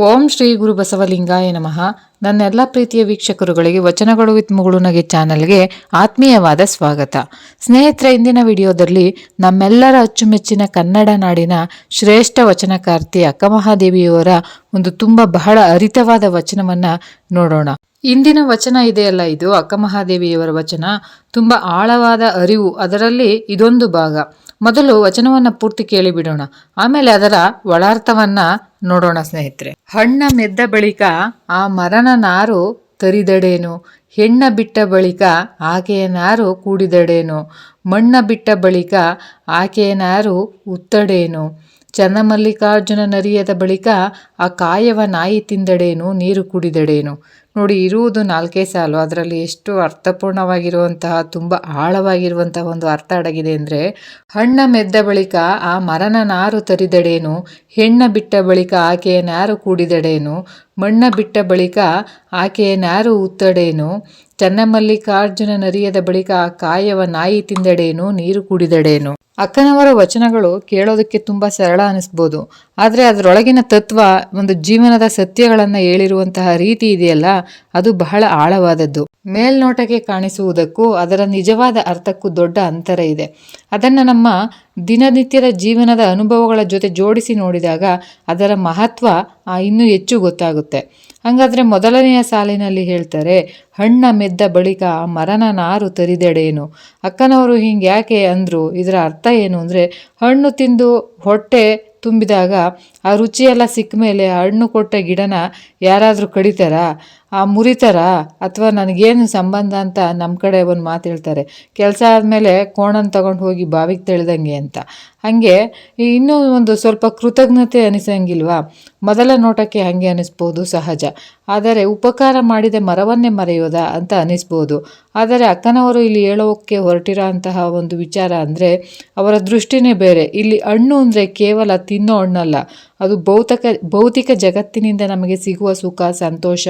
ಓಂ ಶ್ರೀ ಗುರು ಬಸವಲಿಂಗಾಯ ನಮಃ. ನನ್ನೆಲ್ಲ ಪ್ರೀತಿಯ ವೀಕ್ಷಕರುಗಳಿಗೆ, ವಚನಗಳು ವಿತ್ ಮುಗುಳುನಗೆ ಚಾನಲ್ಗೆ ಆತ್ಮೀಯವಾದ ಸ್ವಾಗತ. ಸ್ನೇಹಿತರೆ, ಇಂದಿನ ವಿಡಿಯೋದಲ್ಲಿ ನಮ್ಮೆಲ್ಲರ ಅಚ್ಚುಮೆಚ್ಚಿನ ಕನ್ನಡ ನಾಡಿನ ಶ್ರೇಷ್ಠ ವಚನಕಾರ್ತಿ ಅಕ್ಕಮಹಾದೇವಿಯವರ ಒಂದು ತುಂಬ ಬಹಳ ಅರಿತವಾದ ವಚನವನ್ನ ನೋಡೋಣ. ಇಂದಿನ ವಚನ ಇದೆಯಲ್ಲ ಇದು? ಅಕ್ಕಮಹಾದೇವಿಯವರ ವಚನ. ತುಂಬ ಆಳವಾದ ಅರಿವು. ಅದರಲ್ಲಿ ಇದೊಂದು ಭಾಗ. ಮೊದಲು ವಚನವನ್ನ ಪೂರ್ತಿ ಕೇಳಿಬಿಡೋಣ ಆಮೇಲೆ ಅದರ ಒಳಾರ್ಥವನ್ನ ನೋಡೋಣ ಸ್ನೇಹಿತರೆ. ಹಣ್ಣ ಮೆದ್ದ ಬಳಿಕ ಆ ಮರನ ನಾರು ತರಿದಡೇನು? ಹೆಣ್ಣ ಬಿಟ್ಟ ಬಳಿಕ ಆಕೆಯ ನಾರು ಕೂಡಿದಡೇನು? ಮಣ್ಣ ಬಿಟ್ಟ ಬಳಿಕ ಆಕೆಯ ನಾರು ಉತ್ತಡೇನು? ಚನ್ನಮಲ್ಲಿಕಾರ್ಜುನ ನರಿಯದ ಬಳಿಕ ಆ ಕಾಯವ ನಾಯಿ ತಿಂದಡೇನು, ನೀರು ಕುಡಿದಡೇನು? ನೋಡಿ, ಇರುವುದು ನಾಲ್ಕೇ ಸಾಲು. ಅದರಲ್ಲಿ ಎಷ್ಟು ಅರ್ಥಪೂರ್ಣವಾಗಿರುವಂತಹ, ತುಂಬ ಆಳವಾಗಿರುವಂತಹ ಒಂದು ಅರ್ಥ ಅಡಗಿದೆ ಅಂದರೆ, ಹಣ್ಣ ಮೆದ್ದ ಬಳಿಕ ಆ ಮರನ ನಾರು ತರಿದಡೇನು, ಹೆಣ್ಣ ಬಿಟ್ಟ ಬಳಿಕ ಆಕೆಯ ನಾರು ಕೂಡಿದಡೇನು, ಮಣ್ಣ ಬಿಟ್ಟ ಬಳಿಕ ಆಕೆಯ ನಾರು ಉತ್ತಡೇನು ಚನ್ನಮಲ್ಲಿಕಾರ್ಜುನ ನರಿಯದ ಬಳಿಕ ಕಾಯವ ನಾಯಿ ತಿಂದಡೇನು, ನೀರು ಕುಡಿದಡೇನು? ಅಕ್ಕನವರ ವಚನಗಳು ಕೇಳೋದಕ್ಕೆ ತುಂಬ ಸರಳ ಅನಿಸ್ಬೋದು. ಆದರೆ ಅದರೊಳಗಿನ ತತ್ವ, ಒಂದು ಜೀವನದ ಸತ್ಯಗಳನ್ನು ಹೇಳಿರುವಂತಹ ರೀತಿ ಇದೆಯಲ್ಲ, ಅದು ಬಹಳ ಆಳವಾದದ್ದು. ಮೇಲ್ನೋಟಕ್ಕೆ ಕಾಣಿಸುವುದಕ್ಕೂ ಅದರ ನಿಜವಾದ ಅರ್ಥಕ್ಕೂ ದೊಡ್ಡ ಅಂತರ ಇದೆ. ಅದನ್ನು ನಮ್ಮ ದಿನನಿತ್ಯದ ಜೀವನದ ಅನುಭವಗಳ ಜೊತೆ ಜೋಡಿಸಿ ನೋಡಿದಾಗ ಅದರ ಮಹತ್ವ ಇನ್ನೂ ಹೆಚ್ಚು ಗೊತ್ತಾಗುತ್ತೆ. ಹಾಗಾದ್ರೆ ಮೊದಲನೆಯ ಸಾಲಿನಲ್ಲಿ ಹೇಳ್ತಾರೆ ಹಣ್ಣ ಮೆದ್ದ ಬಳಿಕ ಮರನ ನಾರು ತರಿದೆಡೇನು ಅಕ್ಕನವರು ಹಿಂಗೆ ಯಾಕೆ ಅಂದರು? ಇದರ ಅರ್ಥ ಏನು ಅಂದರೆ, ಹಣ್ಣು ತಿಂದು ಹೊಟ್ಟೆ ತುಂಬಿದಾಗ ಆ ರುಚಿಯೆಲ್ಲ ಸಿಕ್ಕ ಮೇಲೆ ಹಣ್ಣು ಕೊಟ್ಟ ಗಿಡನ ಯಾರಾದರೂ ಕಡಿತಾರಾ? ಆ ಮುರಿತಾರಾ? ಅಥವಾ ನನಗೇನು ಸಂಬಂಧ ಅಂತ ನಮ್ಮ ಕಡೆ ಒಂದು ಮಾತು ಹೇಳ್ತಾರೆ, ಕೆಲಸ ಆದಮೇಲೆ ಕೋಣನ ತಗೊಂಡು ಹೋಗಿ ಬಾವಿಗೆ ತೆಳೆದಂಗೆ ಅಂತ. ಹಾಗೆ ಇನ್ನೂ ಒಂದು ಸ್ವಲ್ಪ ಕೃತಜ್ಞತೆ ಅನಿಸಂಗಿಲ್ವಾ? ಮೊದಲ ನೋಟಕ್ಕೆ ಹಾಗೆ ಅನಿಸ್ಬೋದು ಸಹಜ. ಆದರೆ ಉಪಕಾರ ಮಾಡಿದ ಮರವನ್ನೇ ಮರೆಯೋದ ಅಂತ ಅನಿಸ್ಬೋದು. ಆದರೆ ಅಕ್ಕನವರು ಇಲ್ಲಿ ಹೇಳೋಕ್ಕೆ ಹೊರಟಿರೋ ಅಂತಹ ಒಂದು ವಿಚಾರ ಅಂದರೆ, ಅವರ ದೃಷ್ಟಿನೇ ಬೇರೆ. ಇಲ್ಲಿ ಹಣ್ಣು ಅಂದರೆ ಕೇವಲ ತಿನ್ನೋ ಹಣ್ಣಲ್ಲ. ಅದು ಭೌತಿಕ ಭೌತಿಕ ಜಗತ್ತಿನಿಂದ ನಮಗೆ ಸಿಗುವ ಸುಖ, ಸಂತೋಷ,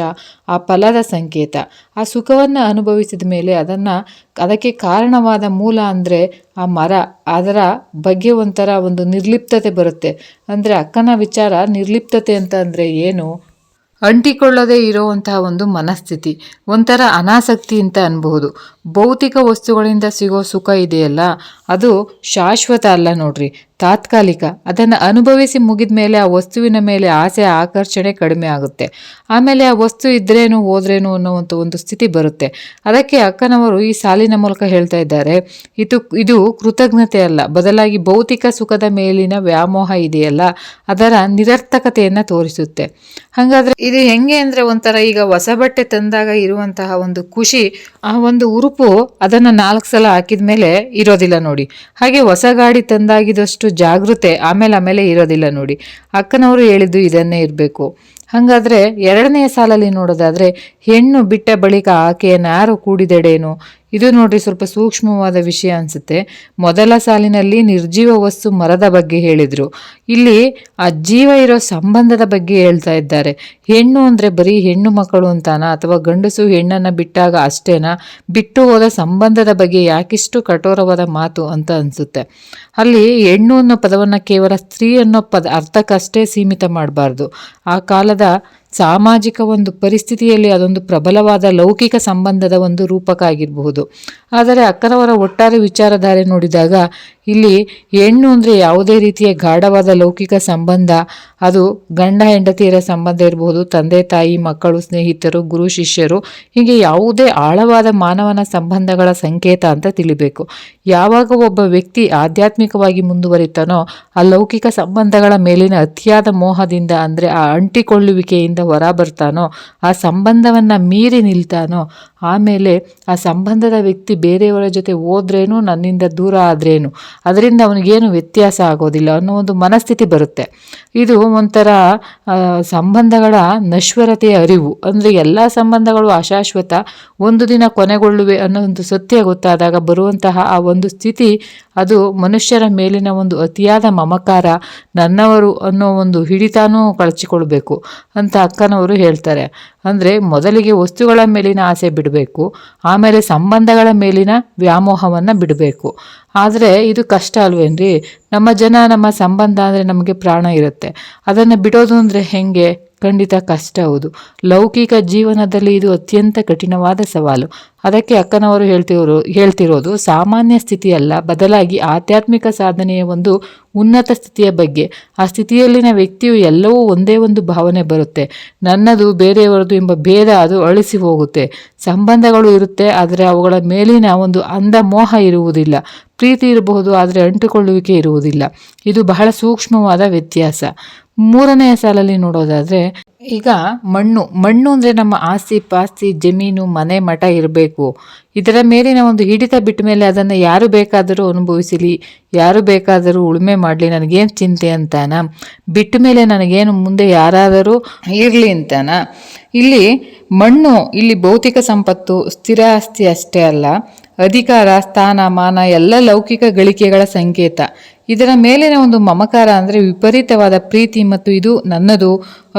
ಆ ಫಲದ ಸಂಕೇತ. ಆ ಸುಖವನ್ನು ಅನುಭವಿಸಿದ ಮೇಲೆ ಅದನ್ನು, ಅದಕ್ಕೆ ಕಾರಣವಾದ ಮೂಲ ಅಂದರೆ ಆ ಮರ. ಅದರ ಬಗ್ಗೆ ಒಂಥರ ಒಂದು ನಿರ್ಲಿಪ್ತತೆ ಬರುತ್ತೆ. ಅಂದರೆ ಅಕ್ಕನ ವಿಚಾರ ನಿರ್ಲಿಪ್ತತೆ ಅಂತ ಅಂದರೆ ಏನು? ಅಂಟಿಕೊಳ್ಳದೆ ಇರುವಂತಹ ಒಂದು ಮನಸ್ಥಿತಿ, ಒಂಥರ ಅನಾಸಕ್ತಿ ಅಂತ ಅನ್ಬಹುದು. ಭೌತಿಕ ವಸ್ತುಗಳಿಂದ ಸಿಗೋ ಸುಖ ಇದೆಯಲ್ಲ, ಅದು ಶಾಶ್ವತ ಅಲ್ಲ ನೋಡ್ರಿ. ತಾತ್ಕಾಲಿಕ. ಅದನ್ನು ಅನುಭವಿಸಿ ಮುಗಿದ ಮೇಲೆ ಆ ವಸ್ತುವಿನ ಮೇಲೆ ಆಸೆ, ಆಕರ್ಷಣೆ ಕಡಿಮೆ ಆಗುತ್ತೆ. ಆಮೇಲೆ ಆ ವಸ್ತು ಇದ್ರೇನು, ಹೋದ್ರೇನು ಅನ್ನೋವಂಥ ಒಂದು ಸ್ಥಿತಿ ಬರುತ್ತೆ. ಅದಕ್ಕೆ ಅಕ್ಕನವರು ಈ ಸಾಲಿನ ಮೂಲಕ ಹೇಳ್ತಾ ಇದ್ದಾರೆ, ಇದು ಇದು ಕೃತಜ್ಞತೆ ಅಲ್ಲ. ಬದಲಾಗಿ ಭೌತಿಕ ಸುಖದ ಮೇಲಿನ ವ್ಯಾಮೋಹ ಇದೆಯಲ್ಲ. ಅದರ ನಿರರ್ಥಕತೆಯನ್ನು ತೋರಿಸುತ್ತೆ. ಹಾಗಾದ್ರೆ ಇದು ಹೆಂಗೆ ಅಂದರೆ ಒಂಥರ ಈಗ ಹೊಸ ಬಟ್ಟೆ ತಂದಾಗ ಇರುವಂತಹ ಒಂದು ಖುಷಿ, ಆ ಒಂದು ಉರುಪು ಅದನ್ನು ನಾಲ್ಕು ಸಲ ಹಾಕಿದ ಮೇಲೆ ಇರೋದಿಲ್ಲ ನೋಡಿ. ಹಾಗೆ ಹೊಸ ಗಾಡಿ ತಂದಾಗಿದಷ್ಟು ಜಾಗೃತೆ, ಆಮೇಲೆ ಆಮೇಲೆ ಇರೋದಿಲ್ಲ ನೋಡಿ. ಅಕ್ಕನವರು ಹೇಳಿದ್ದು ಇದನ್ನೇ ಇರಬೇಕು. ಹಾಗಾದ್ರೆ ಎರಡನೆಯ ಸಾಲಲ್ಲಿ ನೋಡೋದಾದ್ರೆ ಹೆಣ್ಣು ಬಿಟ್ಟ ಬಳಿಕ ಆಕೆಯನ್ನು ಯಾರು ಕೂಡಿದೆಡೇನು? ಇದು ನೋಡ್ರಿ ಸ್ವಲ್ಪ ಸೂಕ್ಷ್ಮವಾದ ವಿಷಯ ಅನಿಸುತ್ತೆ. ಮೊದಲ ಸಾಲಿನಲ್ಲಿ ನಿರ್ಜೀವ ವಸ್ತು ಮರದ ಬಗ್ಗೆ ಹೇಳಿದರು. ಇಲ್ಲಿ ಆ ಜೀವ ಇರೋ ಸಂಬಂಧದ ಬಗ್ಗೆ ಹೇಳ್ತಾ ಇದ್ದಾರೆ. ಹೆಣ್ಣು ಅಂದರೆ ಬರೀ ಹೆಣ್ಣು ಮಕ್ಕಳು ಅಂತಾನ? ಅಥವಾ ಗಂಡಸು ಹೆಣ್ಣನ್ನು ಬಿಟ್ಟಾಗ ಅಷ್ಟೇನಾ? ಬಿಟ್ಟು ಹೋದ ಸಂಬಂಧದ ಬಗ್ಗೆ ಯಾಕಿಷ್ಟು ಕಠೋರವಾದ ಮಾತು ಅಂತ ಅನಿಸುತ್ತೆ. ಅಲ್ಲಿ ಹೆಣ್ಣು ಅನ್ನೋ ಪದವನ್ನು ಕೇವಲ ಸ್ತ್ರೀ ಅನ್ನೋ ಪದ ಅರ್ಥಕ್ಕಷ್ಟೇ ಸೀಮಿತ ಮಾಡಬಾರ್ದು. ಆ ಕಾಲದ ಸಾಮಾಜಿಕ ಒಂದು ಪರಿಸ್ಥಿತಿಯಲ್ಲಿ ಅದೊಂದು ಪ್ರಬಲವಾದ ಲೌಕಿಕ ಸಂಬಂಧದ ಒಂದು ರೂಪಕ ಆಗಿರಬಹುದು. ಆದರೆ ಅಕ್ಕನವರ ಒಟ್ಟಾರೆ ವಿಚಾರಧಾರೆ ನೋಡಿದಾಗ ಇಲ್ಲಿ ಹೆಣ್ಣು ಅಂದರೆ ಯಾವುದೇ ರೀತಿಯ ಗಾಢವಾದ ಲೌಕಿಕ ಸಂಬಂಧ, ಅದು ಗಂಡ ಹೆಂಡತಿಯರ ಸಂಬಂಧ ಇರಬಹುದು ತಂದೆ, ತಾಯಿ, ಮಕ್ಕಳು, ಸ್ನೇಹಿತರು, ಗುರು, ಶಿಷ್ಯರು, ಹೀಗೆ ಯಾವುದೇ ಆಳವಾದ ಮಾನವನ ಸಂಬಂಧಗಳ ಸಂಕೇತ ಅಂತ ತಿಳಿಬೇಕು. ಯಾವಾಗ ಒಬ್ಬ ವ್ಯಕ್ತಿ ಆಧ್ಯಾತ್ಮಿಕವಾಗಿ ಮುಂದುವರಿತಾನೋ, ಆ ಲೌಕಿಕ ಸಂಬಂಧಗಳ ಮೇಲಿನ ಅತಿಯಾದ ಮೋಹದಿಂದ ಅಂದರೆ ಆ ಅಂಟಿಕೊಳ್ಳುವಿಕೆಯಿಂದ ಹೊರ ಬರ್ತಾನೋ, ಆ ಸಂಬಂಧವನ್ನು ಮೀರಿ ನಿಲ್ತಾನೋ ಆಮೇಲೆ ಆ ಸಂಬಂಧದ ವ್ಯಕ್ತಿ ಬೇರೆಯವರ ಜೊತೆ ಹೋದ್ರೇನು, ನನ್ನಿಂದ ದೂರ ಆದ್ರೇನು, ಅದರಿಂದ ಅವನಿಗೇನು ವ್ಯತ್ಯಾಸ ಆಗೋದಿಲ್ಲ ಅನ್ನೋ ಒಂದು ಮನಸ್ಥಿತಿ ಬರುತ್ತೆ. ಇದು ಒಂಥರ ಸಂಬಂಧಗಳ ನಶ್ವರತೆಯ ಅರಿವು. ಅಂದರೆ ಎಲ್ಲ ಸಂಬಂಧಗಳು ಅಶಾಶ್ವತ, ಒಂದು ದಿನ ಕೊನೆಗೊಳ್ಳುವೆ ಅನ್ನೋ ಒಂದು ಸತ್ಯ ಗೊತ್ತಾದಾಗ ಬರುವಂತಹ ಆ ಒಂದು ಸ್ಥಿತಿ, ಅದು ಮನುಷ್ಯರ ಮೇಲಿನ ಒಂದು ಅತಿಯಾದ ಮಮಕಾರ, ನನ್ನವರು ಅನ್ನೋ ಒಂದು ಹಿಡಿತಾನೂ ಕಳಚಿಕೊಳ್ಬೇಕು ಅಂತ ಅಕ್ಕನವರು ಹೇಳ್ತಾರೆ. ಅಂದರೆ ಮೊದಲಿಗೆ ವಸ್ತುಗಳ ಮೇಲಿನ ಆಸೆ ಬಿಡಬೇಕು, ಆಮೇಲೆ ಸಂಬಂಧಗಳ ಮೇಲಿನ ವ್ಯಾಮೋಹವನ್ನು ಬಿಡಬೇಕು. ಆದರೆ ಇದು ಕಷ್ಟ ಅಲ್ವೇನ್ರಿ? ನಮ್ಮ ಜನ, ನಮ್ಮ ಸಂಬಂಧ ಅಂದರೆ ನಮಗೆ ಪ್ರಾಣ ಇರುತ್ತೆ. ಅದನ್ನು ಬಿಡೋದು ಅಂದರೆ ಹೆಂಗೆ? ಖಂಡಿತ ಕಷ್ಟ ಹೌದು. ಲೌಕಿಕ ಜೀವನದಲ್ಲಿ ಇದು ಅತ್ಯಂತ ಕಠಿಣವಾದ ಸವಾಲು. ಅದಕ್ಕೆ ಅಕ್ಕನವರು ಹೇಳ್ತಿರೋ ಹೇಳ್ತಿರೋದು ಸಾಮಾನ್ಯ ಸ್ಥಿತಿಯಲ್ಲ, ಬದಲಾಗಿ ಆಧ್ಯಾತ್ಮಿಕ ಸಾಧನೆಯ ಒಂದು ಉನ್ನತ ಸ್ಥಿತಿಯ ಬಗ್ಗೆ. ಆ ಸ್ಥಿತಿಯಲ್ಲಿನ ವ್ಯಕ್ತಿಯು ಎಲ್ಲವೂ ಒಂದೇ ಒಂದು ಭಾವನೆ ಬರುತ್ತೆ. ನನ್ನದು, ಬೇರೆಯವರದು ಎಂಬ ಭೇದ ಅದು ಅಳಿಸಿ ಹೋಗುತ್ತೆ. ಸಂಬಂಧಗಳು ಇರುತ್ತೆ, ಆದರೆ ಅವುಗಳ ಮೇಲಿನ ಒಂದು ಅಂದ ಮೋಹ ಇರುವುದಿಲ್ಲ. ಪ್ರೀತಿ ಇರಬಹುದು, ಆದರೆ ಅಂಟುಕೊಳ್ಳುವಿಕೆ ಇರುವುದಿಲ್ಲ. ಇದು ಬಹಳ ಸೂಕ್ಷ್ಮವಾದ ವ್ಯತ್ಯಾಸ. ಮೂರನೆಯ ಸಾಲಲ್ಲಿ ನೋಡೋದಾದ್ರೆ, ಈಗ ಮಣ್ಣು ಮಣ್ಣು ಅಂದರೆ ನಮ್ಮ ಆಸ್ತಿ, ಪಾಸ್ತಿ, ಜಮೀನು, ಮನೆ, ಮಠ ಇರಬೇಕು. ಇದರ ಮೇಲಿನ ಒಂದು ಹಿಡಿತ ಬಿಟ್ಟ ಮೇಲೆ ಅದನ್ನು ಯಾರು ಬೇಕಾದರೂ ಅನುಭವಿಸಲಿ, ಯಾರು ಬೇಕಾದರೂ ಉಳುಮೆ ಮಾಡಲಿ, ನನಗೇನು ಚಿಂತೆ ಅಂತಾನ? ಬಿಟ್ಟ ಮೇಲೆ ನನಗೇನು ಮುಂದೆ ಯಾರಾದರೂ ಇರಲಿ ಅಂತಾನ? ಇಲ್ಲಿ ಮಣ್ಣು, ಇಲ್ಲಿ ಭೌತಿಕ ಸಂಪತ್ತು, ಸ್ಥಿರ ಆಸ್ತಿ ಅಷ್ಟೇ ಅಲ್ಲ, ಅಧಿಕಾರ ಸ್ಥಾನಮಾನ ಎಲ್ಲ ಲೌಕಿಕ ಗಳಿಕೆಗಳ ಸಂಕೇತ. ಇದರ ಮೇಲಿನ ಒಂದು ಮಮಕಾರ ಅಂದರೆ ವಿಪರೀತವಾದ ಪ್ರೀತಿ ಮತ್ತು ಇದು ನನ್ನದು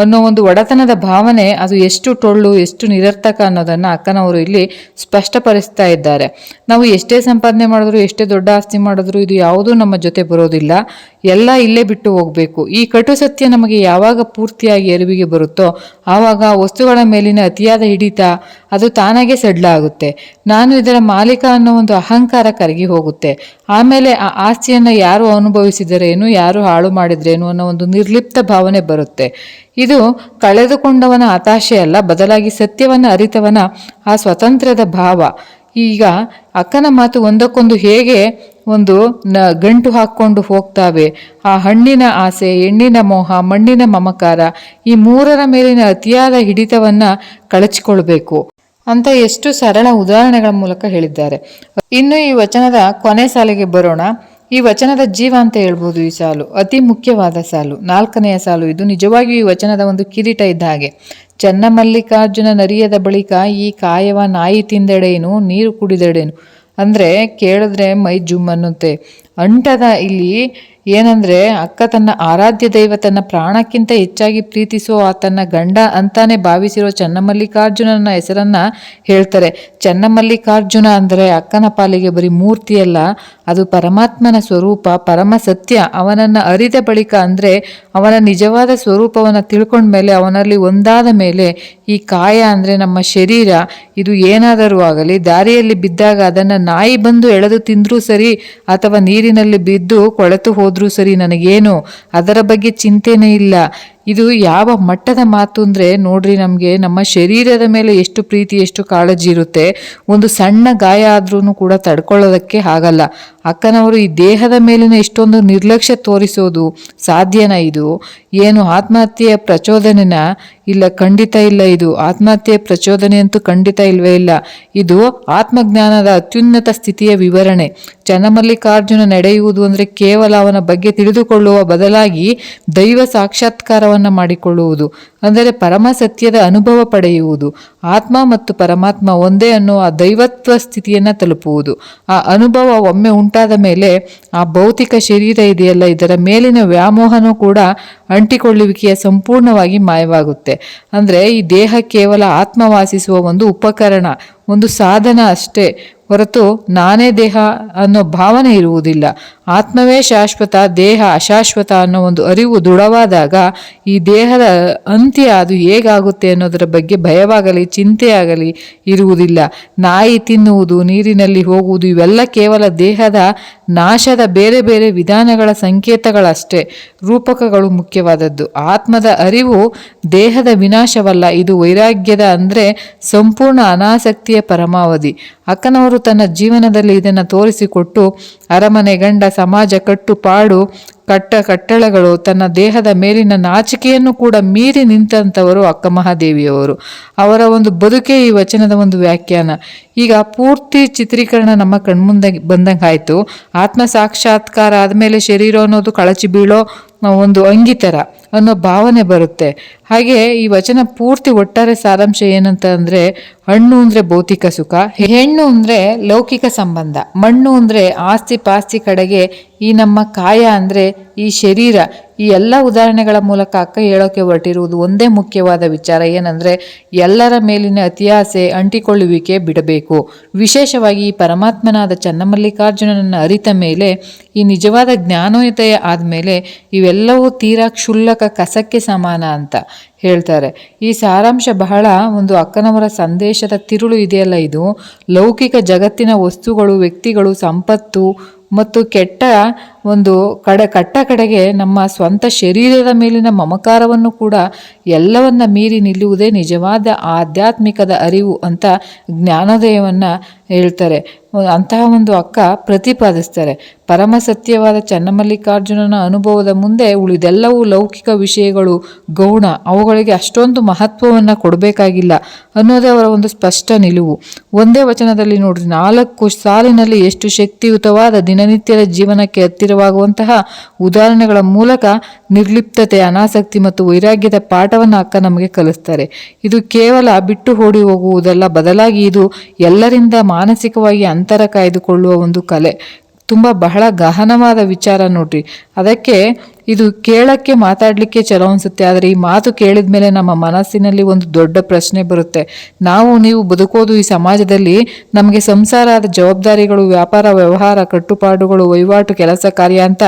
ಅನ್ನೋ ಒಂದು ಒಡೆತನದ ಭಾವನೆ ಅದು ಎಷ್ಟು ಟೊಳ್ಳು, ಎಷ್ಟು ನಿರರ್ಥಕ ಅನ್ನೋದನ್ನು ಅಕ್ಕನವರು ಇಲ್ಲಿ ಸ್ಪಷ್ಟಪಡಿಸ್ತಾ ಇದ್ದಾರೆ. ನಾವು ಎಷ್ಟೇ ಸಂಪಾದನೆ ಮಾಡಿದ್ರು, ಎಷ್ಟೇ ದೊಡ್ಡ ಆಸ್ತಿ ಮಾಡಿದ್ರು, ಇದು ಯಾವುದೂ ನಮ್ಮ ಜೊತೆ ಬರೋದಿಲ್ಲ. ಎಲ್ಲ ಇಲ್ಲೇ ಬಿಟ್ಟು ಹೋಗಬೇಕು. ಈ ಕಟು ಸತ್ಯ ನಮಗೆ ಯಾವಾಗ ಪೂರ್ತಿಯಾಗಿ ಅರಿವಿಗೆ ಬರುತ್ತೋ, ಆವಾಗ ವಸ್ತುಗಳ ಮೇಲಿನ ಅತಿಯಾದ ಹಿಡಿತ, ಅದು ತಾನಾಗೆ ಸಡ್ಲಾಗುತ್ತೆ ನಾನು ಇದರ ಮಾಲೀಕ ಅನ್ನೋ ಒಂದು ಅಹಂಕಾರ ಕರಗಿ ಹೋಗುತ್ತೆ. ಆಮೇಲೆ ಆ ಆಸ್ತಿಯನ್ನು ಯಾರು ಅನುಭವಿಸಿದರೇನು ಯಾರು ಹಾಳು ಮಾಡಿದ್ರೇನು ಅನ್ನೋ ಒಂದು ನಿರ್ಲಿಪ್ತ ಭಾವನೆ ಬರುತ್ತೆ. ಇದು ಕಳೆದುಕೊಂಡವನ ಹತಾಶೆ ಅಲ್ಲ, ಬದಲಾಗಿ ಸತ್ಯವನ್ನು ಅರಿತವನ ಆ ಸ್ವತಂತ್ರದ ಭಾವ. ಈಗ ಅಕ್ಕನ ಮಾತು ಒಂದಕ್ಕೊಂದು ಹೇಗೆ ಒಂದು ನ ಗಂಟು ಹಾಕ್ಕೊಂಡು ಹೋಗ್ತಾವೆ, ಆ ಹಣ್ಣಿನ ಆಸೆ ಹೆಣ್ಣಿನ ಮೋಹ, ಮಣ್ಣಿನ ಮಮಕಾರ, ಈ ಮೂರರ ಮೇಲಿನ ಅತಿಯಾದ ಹಿಡಿತವನ್ನ ಕಳಚಿಕೊಳ್ಬೇಕು ಅಂತ ಎಷ್ಟು ಸರಳ ಉದಾಹರಣೆಗಳ ಮೂಲಕ ಹೇಳಿದ್ದಾರೆ. ಇನ್ನು ಈ ವಚನದ ಕೊನೆ ಸಾಲಿಗೆ ಬರೋಣ. ಈ ವಚನದ ಜೀವ ಅಂತ ಹೇಳ್ಬೋದು ಈ ಸಾಲು. ಅತಿ ಮುಖ್ಯವಾದ ಸಾಲು. ನಾಲ್ಕನೆಯ ಸಾಲು. ಇದು ನಿಜವಾಗಿಯೂ ಈ ವಚನದ ಒಂದು ಕಿರೀಟ ಇದ್ದ ಹಾಗೆ. ಚನ್ನಮಲ್ಲಿಕಾರ್ಜುನ ನರಿಯದ ಬಳಿಕ ಈ ಕಾಯವ ನಾಯಿ ತಿಂದೆಡೇನು, ನೀರು ಕುಡಿದೆಡೇನು? ಅಂದರೆ ಕೇಳಿದ್ರೆ ಮೈ ಜುಮ್ ಅನ್ನುತ್ತೆ. ಅಂಟದ ಇಲ್ಲಿ ಏನಂದ್ರೆ, ಅಕ್ಕ ತನ್ನ ಆರಾಧ್ಯ ದೈವ ತನ್ನ ಪ್ರಾಣಕ್ಕಿಂತ ಹೆಚ್ಚಾಗಿ ಪ್ರೀತಿಸೋ ಆತನ ಗಂಡ ಅಂತಾನೆ ಭಾವಿಸಿರೋ ಚನ್ನಮಲ್ಲಿಕಾರ್ಜುನನ ಹೆಸರನ್ನ ಹೇಳ್ತಾರೆ. ಚನ್ನಮಲ್ಲಿಕಾರ್ಜುನ ಅಂದರೆ ಅಕ್ಕನ ಪಾಲಿಗೆ ಬರೀ ಮೂರ್ತಿಯಲ್ಲ, ಅದು ಪರಮಾತ್ಮನ ಸ್ವರೂಪ, ಪರಮ ಸತ್ಯ. ಅವನನ್ನ ಅರಿದ ಬಳಿಕ ಅಂದ್ರೆ ಅವನ ನಿಜವಾದ ಸ್ವರೂಪವನ್ನು ತಿಳ್ಕೊಂಡ್ಮೇಲೆ ಅವನಲ್ಲಿ ಒಂದಾದ ಮೇಲೆ ಈ ಕಾಯ ಅಂದ್ರೆ ನಮ್ಮ ಶರೀರ. ಇದು ಏನಾದರೂ ಆಗಲಿ, ದಾರಿಯಲ್ಲಿ ಬಿದ್ದಾಗ ಅದನ್ನ ನಾಯಿ ಬಂದು ಎಳೆದು ತಿಂದ್ರೂ ಸರಿ ಅಥವಾ ನೀರಿನಲ್ಲಿ ಬಿದ್ದು ಕೊಳೆತು ಹೋದ್ರೂ ಸರಿ ನನಗೇನು? ಅದರ ಬಗ್ಗೆ ಚಿಂತೆನೇ ಇಲ್ಲ. ಇದು ಯಾವ ಮಟ್ಟದ ಮಾತು ಅಂದರೆ ನೋಡ್ರಿ ನಮಗೆ ನಮ್ಮ ಶರೀರದ ಮೇಲೆ ಎಷ್ಟು ಪ್ರೀತಿ, ಎಷ್ಟು ಕಾಳಜಿ ಇರುತ್ತೆ. ಒಂದು ಸಣ್ಣ ಗಾಯ ಆದ್ರೂ ಕೂಡ ತಡ್ಕೊಳ್ಳೋದಕ್ಕೆ ಆಗಲ್ಲ. ಅಕ್ಕನವರು ಈ ದೇಹದ ಮೇಲಿನ ಇಷ್ಟೊಂದು ನಿರ್ಲಕ್ಷ್ಯ ತೋರಿಸೋದು ಸಾಧ್ಯನಾ ಇದು. ಏನು ಆತ್ಮಹತ್ಯೆಯ ಪ್ರಚೋದನೆನ ಇಲ್ಲ, ಖಂಡಿತ ಇಲ್ಲ ಇದು. ಆತ್ಮಹತ್ಯೆಯ ಪ್ರಚೋದನೆ ಅಂತೂ ಖಂಡಿತ ಇಲ್ವೇ ಇಲ್ಲ. ಇದು ಆತ್ಮಜ್ಞಾನದ ಅತ್ಯುನ್ನತ ಸ್ಥಿತಿಯ ವಿವರಣೆ. ಚನ್ನಮಲ್ಲಿಕಾರ್ಜುನ ನಡೆಯುವುದು ಅಂದರೆ ಕೇವಲ ಅವನ ಬಗ್ಗೆ ತಿಳಿದುಕೊಳ್ಳುವ ಬದಲಾಗಿ ದೈವ ಸಾಕ್ಷಾತ್ಕಾರವನ್ನು ಮಾಡಿಕೊಳ್ಳುವುದು, ಅಂದರೆ ಪರಮ ಸತ್ಯದ ಅನುಭವ ಪಡೆಯುವುದು, ಆತ್ಮ ಮತ್ತು ಪರಮಾತ್ಮ ಒಂದೇ ಅನ್ನುವ ದೈವತ್ವ ಸ್ಥಿತಿಯನ್ನು ತಲುಪುವುದು. ಆ ಅನುಭವ ಒಮ್ಮೆ ಉಂಟಾದ ಮೇಲೆ ಆ ಭೌತಿಕ ಶರೀರ ಇದೆಯಲ್ಲ, ಇದರ ಮೇಲಿನ ವ್ಯಾಮೋಹನೂ ಕೂಡ ಅಂಟಿಕೊಳ್ಳುವಿಕೆಯ ಸಂಪೂರ್ಣವಾಗಿ ಮಾಯವಾಗುತ್ತೆ. ಅಂದರೆ ಈ ದೇಹ ಕೇವಲ ಆತ್ಮ ವಾಸಿಸುವ ಒಂದು ಉಪಕರಣ, ಒಂದು ಸಾಧನ ಅಷ್ಟೇ. ಹೊರತು ನಾನೇ ದೇಹ ಅನ್ನೋ ಭಾವನೆ ಇರುವುದಿಲ್ಲ. ಆತ್ಮವೇ ಶಾಶ್ವತ, ದೇಹ ಅಶಾಶ್ವತ ಅನ್ನೋ ಒಂದು ಅರಿವು ದೃಢವಾದಾಗ ಈ ದೇಹದ ಅಂತ್ಯ ಅದು ಹೇಗಾಗುತ್ತೆ ಅನ್ನೋದರ ಬಗ್ಗೆ ಭಯವಾಗಲಿ, ಚಿಂತೆಯಾಗಲಿ ಇರುವುದಿಲ್ಲ. ನಾಯಿ ತಿನ್ನುವುದು, ನೀರಿನಲ್ಲಿ ಹೋಗುವುದು, ಇವೆಲ್ಲ ಕೇವಲ ದೇಹದ ನಾಶದ ಬೇರೆ ಬೇರೆ ವಿಧಾನಗಳ ಸಂಕೇತಗಳಷ್ಟೇ. ರೂಪಕಗಳು ಮುಖ್ಯವಾದದ್ದು. ಆತ್ಮದ ಅರಿವು ದೇಹದ ವಿನಾಶವಲ್ಲ, ಇದು ವೈರಾಗ್ಯದ ಅಂದರೆ ಸಂಪೂರ್ಣ ಅನಾಸಕ್ತಿಯ ಪರಮಾವಧಿ. ಅಕ್ಕನವರು ತನ್ನ ಜೀವನದಲ್ಲಿ ಇದನ್ನು ತೋರಿಸಿಕೊಟ್ಟು ಅರಮನೆ ಗಂಡ ಸಮಾಜ ಕಟ್ಟುಪಾಡು ಕಟ್ಟ ಕಟ್ಟಳಗಳು ತನ್ನ ದೇಹದ ಮೇಲಿನ ನಾಚಿಕೆಯನ್ನು ಕೂಡ ಮೀರಿ ನಿಂತಂಥವರು ಅಕ್ಕ ಮಹಾದೇವಿಯವರು. ಅವರ ಒಂದು ಬದುಕೆ ಈ ವಚನದ ಒಂದು ವ್ಯಾಖ್ಯಾನ. ಈಗ ಪೂರ್ತಿ ಚಿತ್ರೀಕರಣ ನಮ್ಮ ಕಣ್ಮುಂದೆ ಬಂದಂಗೆ ಆಯಿತು ಆತ್ಮ ಸಾಕ್ಷಾತ್ಕಾರ ಆದಮೇಲೆ ಶರೀರ ಅನ್ನೋದು ಕಳಚಿ ಬೀಳೋ ಒಂದು ಅಂಗಿತರ ಅನ್ನೋ ಭಾವನೆ ಬರುತ್ತೆ. ಹಾಗೆ ಈ ವಚನ ಪೂರ್ತಿ ಒಟ್ಟಾರೆ ಸಾರಾಂಶ ಏನಂತ ಅಂದರೆ ಹಣ್ಣು ಅಂದರೆ ಭೌತಿಕ ಸುಖ, ಹೆಣ್ಣು ಅಂದರೆ ಲೌಕಿಕ ಸಂಬಂಧ, ಮಣ್ಣು ಅಂದರೆ ಆಸ್ತಿ ಪಾಸ್ತಿ ಕಡೆಗೆ ಈ ನಮ್ಮ ಕಾಯ ಅಂದರೆ ಈ ಶರೀರ ಈ ಎಲ್ಲ ಉದಾಹರಣೆಗಳ ಮೂಲಕ ಅಕ್ಕ ಹೇಳೋಕೆ ಹೊರಟಿರುವುದು ಒಂದೇ ಮುಖ್ಯವಾದ ವಿಚಾರ. ಏನಂದರೆ, ಎಲ್ಲರ ಮೇಲಿನ ಅತಿಯಾಸೆ ಅಂಟಿಕೊಳ್ಳುವಿಕೆ ಬಿಡಬೇಕು. ವಿಶೇಷವಾಗಿ ಈ ಪರಮಾತ್ಮನಾದ ಚನ್ನಮಲ್ಲಿಕಾರ್ಜುನನನ್ನು ಅರಿತ ಮೇಲೆ, ಈ ನಿಜವಾದ ಜ್ಞಾನೋಯತೆಯ ಆದಮೇಲೆ ಇವೆಲ್ಲವೂ ತೀರಾ ಕ್ಷುಲ್ಲಕ ಕಸಕ್ಕೆ ಸಮಾನ ಅಂತ. ಹೇಳ್ತಾರೆ. ಈ ಸಾರಾಂಶ ಬಹಳ ಒಂದು ಅಕ್ಕನವರ ಸಂದೇಶದ ತಿರುಳು ಇದೆಯಲ್ಲ ಇದು? ಲೌಕಿಕ ಜಗತ್ತಿನ ವಸ್ತುಗಳು, ವ್ಯಕ್ತಿಗಳು, ಸಂಪತ್ತು ಮತ್ತು ಕೆಟ್ಟ ಒಂದು ಕಡೆ, ಕಟ್ಟ ಕಡೆಗೆ ನಮ್ಮ ಸ್ವಂತ ಶರೀರದ ಮೇಲಿನ ಮಮಕಾರವನ್ನು ಕೂಡ ಎಲ್ಲವನ್ನ ಮೀರಿ ನಿಲ್ಲುವುದೇ ನಿಜವಾದ ಆಧ್ಯಾತ್ಮಿಕದ ಅರಿವು ಅಂತ ಜ್ಞಾನೋದಯವನ್ನು ಹೇಳ್ತಾರೆ. ಅಂತಹ ಒಂದು ಅಕ್ಕ ಪ್ರತಿಪಾದಿಸ್ತಾರೆ. ಪರಮ ಸತ್ಯವಾದ ಚನ್ನಮಲ್ಲಿಕಾರ್ಜುನನ ಅನುಭವದ ಮುಂದೆ ಉಳಿದೆಲ್ಲವೂ ಲೌಕಿಕ ವಿಷಯಗಳು, ಗೌಣ, ಅವುಗಳಿಗೆ ಅಷ್ಟೊಂದು ಮಹತ್ವವನ್ನು ಕೊಡಬೇಕಾಗಿಲ್ಲ ಅನ್ನೋದೇ ಅವರ ಒಂದು ಸ್ಪಷ್ಟ ನಿಲುವು. ಒಂದೇ ವಚನದಲ್ಲಿ ನೋಡ್ರಿ, ನಾಲ್ಕು ಸಾಲಿನಲ್ಲಿ ಎಷ್ಟು ಶಕ್ತಿಯುತವಾದ ದಿನನಿತ್ಯದ ಜೀವನಕ್ಕೆ ಹತ್ತಿರವಾಗುವಂತಹ ಉದಾಹರಣೆಗಳ ಮೂಲಕ ನಿರ್ಲಿಪ್ತತೆ, ಅನಾಸಕ್ತಿ ಮತ್ತು ವೈರಾಗ್ಯದ ಪಾಠವನ್ನು ಅಕ್ಕ ನಮಗೆ ಕಲಿಸ್ತಾರೆ. ಇದು ಕೇವಲ ಬಿಟ್ಟು ಓಡಿ ಹೋಗುವುದಲ್ಲ, ಬದಲಾಗಿ ಇದು ಎಲ್ಲರಿಂದ ಮಾನಸಿಕವಾಗಿ ಅಂತರ ಕಾಯ್ದುಕೊಳ್ಳುವ ಒಂದು ಕಲೆ. ತುಂಬ ಬಹಳ ಗಹನವಾದ ವಿಚಾರ ನೋಡ್ರಿ. ಅದಕ್ಕೆ ಇದು ಕೇಳಕ್ಕೆ ಮಾತಾಡಲಿಕ್ಕೆ ಚಲೋ ಅನಿಸುತ್ತೆ, ಆದರೆ ಈ ಮಾತು ಕೇಳಿದ ಮೇಲೆ ನಮ್ಮ ಮನಸ್ಸಿನಲ್ಲಿ ಒಂದು ದೊಡ್ಡ ಪ್ರಶ್ನೆ ಬರುತ್ತೆ. ನಾವು, ನೀವು ಬದುಕೋದು ಈ ಸಮಾಜದಲ್ಲಿ ನಮಗೆ ಸಂಸಾರದ ಜವಾಬ್ದಾರಿಗಳು, ವ್ಯಾಪಾರ, ವ್ಯವಹಾರ, ಕಟ್ಟುಪಾಡುಗಳು, ವಹಿವಾಟು, ಕೆಲಸ ಕಾರ್ಯ ಅಂತ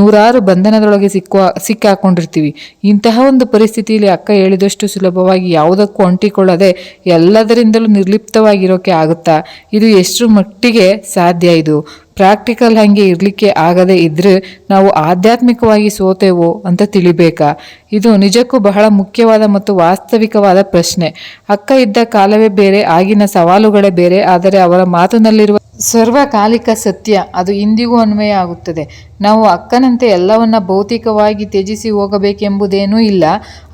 ನೂರಾರು ಬಂಧನದೊಳಗೆ ಸಿಕ್ಕುವ, ಸಿಕ್ಕಾಕೊಂಡಿರ್ತೀವಿ. ಇಂತಹ ಒಂದು ಪರಿಸ್ಥಿತಿಯಲ್ಲಿ ಅಕ್ಕ ಹೇಳಿದಷ್ಟು ಸುಲಭವಾಗಿ ಯಾವುದಕ್ಕೂ ಅಂಟಿಕೊಳ್ಳದೆ ಎಲ್ಲದರಿಂದಲೂ ನಿರ್ಲಿಪ್ತವಾಗಿರೋಕೆ ಆಗುತ್ತಾ? ಇದು ಎಷ್ಟು ಮಟ್ಟಿಗೆ ಸಾಧ್ಯ ಇದು? ಪ್ರಾಕ್ಟಿಕಲ್ ಹಾಗೆ ಇರಲಿಕ್ಕೆ ಆಗದೆ ಇದ್ರೆ ನಾವು ಆಧ್ಯಾತ್ಮಿಕವಾಗಿ ಸೋತೆವೋ ಅಂತ ತಿಳಿಬೇಕಾ? ಇದು ನಿಜಕ್ಕೂ ಬಹಳ ಮುಖ್ಯವಾದ ಮತ್ತು ವಾಸ್ತವಿಕವಾದ ಪ್ರಶ್ನೆ. ಅಕ್ಕ ಇದ್ದ ಕಾಲವೇ ಬೇರೆ, ಆಗಿನ ಸವಾಲುಗಳೇ ಬೇರೆ, ಆದರೆ ಅವರ ಮಾತಿನಲ್ಲಿರುವ ಸರ್ವಕಾಲಿಕ ಸತ್ಯ ಅದು ಇಂದಿಗೂ ಅನ್ವಯ ಆಗುತ್ತದೆ ನಾವು ಅಕ್ಕನಂತೆ ಎಲ್ಲವನ್ನ ಭೌತಿಕವಾಗಿ ತ್ಯಜಿಸಿ ಹೋಗಬೇಕೆಂಬುದೇನೂ ಇಲ್ಲ.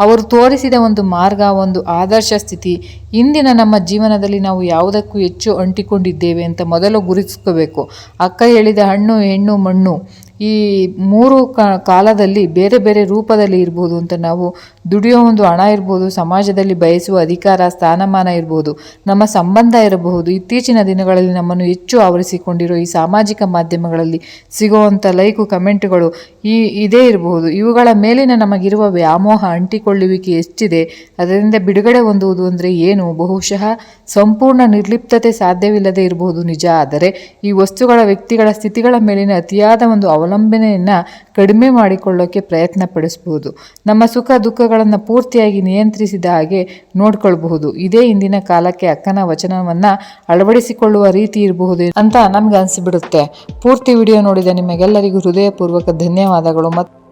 ಅವರು ತೋರಿಸಿದ ಒಂದು ಮಾರ್ಗ, ಒಂದು ಆದರ್ಶ ಸ್ಥಿತಿ. ಇಂದಿನ ನಮ್ಮ ಜೀವನದಲ್ಲಿ ನಾವು ಯಾವುದಕ್ಕೂ ಹೆಚ್ಚು ಅಂಟಿಕೊಂಡಿದ್ದೇವೆ ಅಂತ ಮೊದಲು ಗುರುತಿಸ್ಕೋಬೇಕು. ಅಕ್ಕ ಹೇಳಿದ ಹಣ್ಣು, ಹೆಣ್ಣು, ಮಣ್ಣು. ಈ ಮೂರು ಕಾಲದಲ್ಲಿ ಬೇರೆ ಬೇರೆ ರೂಪದಲ್ಲಿ ಇರ್ಬೋದು ಅಂತ ನಾವು ದುಡಿಯೋ ಒಂದು ಹಣ ಇರ್ಬೋದು, ಸಮಾಜದಲ್ಲಿ ಬಯಸುವ ಅಧಿಕಾರ, ಸ್ಥಾನಮಾನ ಇರ್ಬೋದು, ನಮ್ಮ ಸಂಬಂಧ ಇರಬಹುದು, ಇತ್ತೀಚಿನ ದಿನಗಳಲ್ಲಿ ನಮ್ಮನ್ನು ಹೆಚ್ಚು ಆವರಿಸಿಕೊಂಡಿರೋ ಈ ಸಾಮಾಜಿಕ ಮಾಧ್ಯಮಗಳಲ್ಲಿ ಸಿಗುವಂಥ ಲೈಕು, ಕಮೆಂಟ್ಗಳು ಈ, ಇದೇ ಇರಬಹುದು ಇವುಗಳ ಮೇಲಿನ ನಮಗಿರುವ ವ್ಯಾಮೋಹ ಅಂಟಿಕೊಳ್ಳುವಿಕೆ ಎಷ್ಟಿದೆ, ಅದರಿಂದ ಬಿಡುಗಡೆ ಹೊಂದುವುದು ಅಂದರೆ ಏನು? ಬಹುಶಃ ಸಂಪೂರ್ಣ ನಿರ್ಲಿಪ್ತತೆ ಸಾಧ್ಯವಿಲ್ಲದೆ ಇರಬಹುದು ನಿಜ, ಆದರೆ ಈ ವಸ್ತುಗಳ ವ್ಯಕ್ತಿಗಳ ಸ್ಥಿತಿಗಳ ಮೇಲಿನ ಅತಿಯಾದ ಒಂದು ಅವಲಂಬನೆಯನ್ನು ಕಡಿಮೆ ಮಾಡಿಕೊಳ್ಳೋಕೆ ಪ್ರಯತ್ನ ಪಡಿಸಬಹುದು ನಮ್ಮ ಸುಖ ದುಃಖಗಳನ್ನು ಪೂರ್ತಿಯಾಗಿ ನಿಯಂತ್ರಿಸಿದ ಹಾಗೆ ನೋಡ್ಕೊಳ್ಬಹುದು. ಇದೇ ಇಂದಿನ ಕಾಲಕ್ಕೆ ಅಕ್ಕನ ವಚನವನ್ನು ಅಳವಡಿಸಿಕೊಳ್ಳುವ ರೀತಿ ಇರಬಹುದು ಅಂತ ನಮ್ಗೆ ಅನಿಸಿಬಿಡುತ್ತೆ. ಪೂರ್ತಿ ವಿಡಿಯೋ ನೋಡಿದ ನಿಮಗೆಲ್ಲರಿಗೂ ಹೃದಯಪೂರ್ವಕ ಧನ್ಯವಾದಗಳು ಮತ್ತು